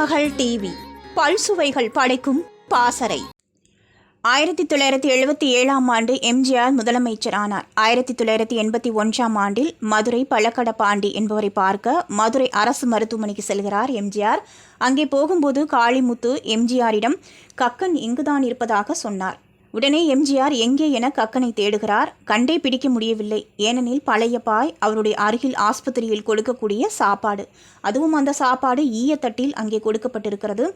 மகள் டிவி. பல்சுவைகள் படைக்கும் பாசறை. ஆயிரத்தி தொள்ளாயிரத்தி எழுபத்தி ஏழாம் ஆண்டு எம்ஜிஆர் முதலமைச்சரானார் ஆயிரத்தி தொள்ளாயிரத்தி எண்பத்தி ஒன்றாம் ஆண்டில் மதுரை பழக்கட பாண்டி என்பவரை பார்க்க மதுரை அரசு மருத்துவமனைக்கு செல்கிறார் எம்ஜிஆர். அங்கே போகும்போது காளிமுத்து எம்ஜிஆரிடம் கக்கன் இங்குதான் இருப்பதாக சொன்னார். உடனே எம்ஜிஆர் எங்கே என கக்கனை தேடுகிறார். கண்டே பிடிக்க முடியவில்லை. ஏனெனில் பழைய பாய் அவருடைய அருகில் ஆஸ்பத்திரியில் கொடுக்கக்கூடிய சாப்பாடு. அதுவும் அந்த சாப்பாடு ஈயத்தட்டில் அங்கே கொடுக்கப்பட்டிருக்கிறது.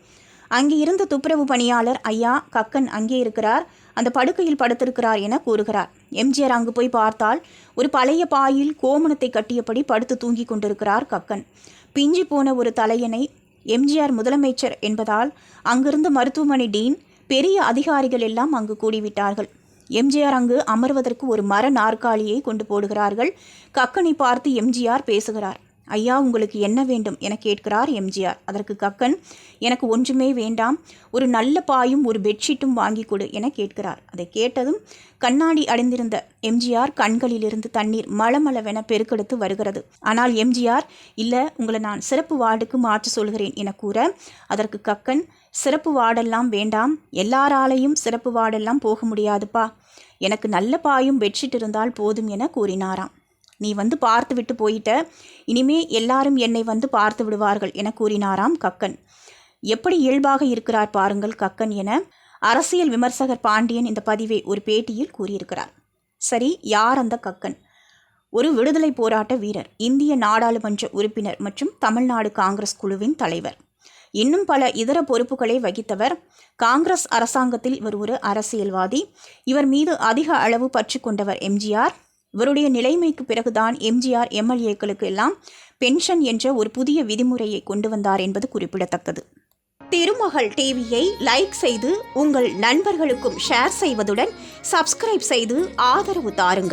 அங்கே இருந்த துப்புரவு பணியாளர் ஐயா கக்கன் அங்கே இருக்கிறார். அந்த படுக்கையில் படுத்திருக்கிறார் என கூறுகிறார். எம்ஜிஆர் அங்கு போய் பார்த்தால் ஒரு பழைய பாயில் கோமணத்தை கட்டியபடி படுத்து தூங்கிக் கொண்டிருக்கிறார் கக்கன். பிஞ்சி போன ஒரு தலையணை எம்ஜிஆர் முதலமைச்சர் என்பதால் அங்கிருந்த மருத்துவமனை டீன் பெரிய அதிகாரிகள் எல்லாம் அங்கு கூடிவிட்டார்கள். எம்ஜிஆர் அங்கு அமர்வதற்கு ஒரு மர நாற்காலியை கொண்டு போடுகிறார்கள். கக்கனை பார்த்து எம்ஜிஆர் பேசுகிறார். ஐயா உங்களுக்கு என்ன வேண்டும் என கேட்கிறார் எம்ஜிஆர். அதற்கு கக்கன் எனக்கு ஒன்றுமே வேண்டாம் ஒரு நல்ல பாயும் ஒரு பெட்ஷீட்டும் வாங்கி கொடு என கேட்கிறார். அதை கேட்டதும் கண்ணாடி அடைந்திருந்த எம்ஜிஆர் கண்களிலிருந்து தண்ணீர் மளமளவென பெருக்கெடுத்து வருகிறது. ஆனால் எம்ஜிஆர் இல்லை உங்களை நான் சிறப்பு வார்டுக்கு மாற்ற சொல்கிறேன் என கூற அதற்கு கக்கன் சிறப்பு வார்டெல்லாம் வேண்டாம் எல்லாராலையும் சிறப்பு வார்டெல்லாம் போக முடியாதுப்பா. எனக்கு நல்ல பாயும் பெட்ஷீட் இருந்தால் போதும் என கூறினாராம். நீ வந்து பார்த்து விட்டு போயிட்ட. இனிமே எல்லாரும் என்னை வந்து பார்த்து விடுவார்கள் என கூறினாராம் கக்கன். எப்படி இயல்பாக இருக்கிறார் பாருங்கள் கக்கன் என அரசியல் விமர்சகர் பாண்டியன் இந்த பதிவை ஒரு பேட்டியில் கூறியிருக்கிறார். சரி யார் அந்த கக்கன்? ஒரு விடுதலை போராட்ட வீரர் இந்திய நாடாளுமன்ற உறுப்பினர் மற்றும் தமிழ்நாடு காங்கிரஸ் குழுவின் தலைவர். இன்னும் பல இதர பொறுப்புகளை வகித்தவர் காங்கிரஸ் அரசாங்கத்தில் இவர் ஒரு அரசியல்வாதி. இவர் மீது அதிக அளவு பற்று கொண்டவர் எம்ஜிஆர் இவருடைய நிலைமைக்கு பிறகுதான் எம்ஜிஆர் எம்எல்ஏக்களுக்கு எல்லாம் பென்ஷன் என்ற ஒரு புதிய விதிமுறையை கொண்டு வந்தார் என்பது குறிப்பிடத்தக்கது. திருமகள் டிவியை லைக் செய்து உங்கள் நண்பர்களுக்கும் ஷேர் செய்வதுடன் சப்ஸ்கிரைப் செய்து ஆதரவு தாருங்கள்.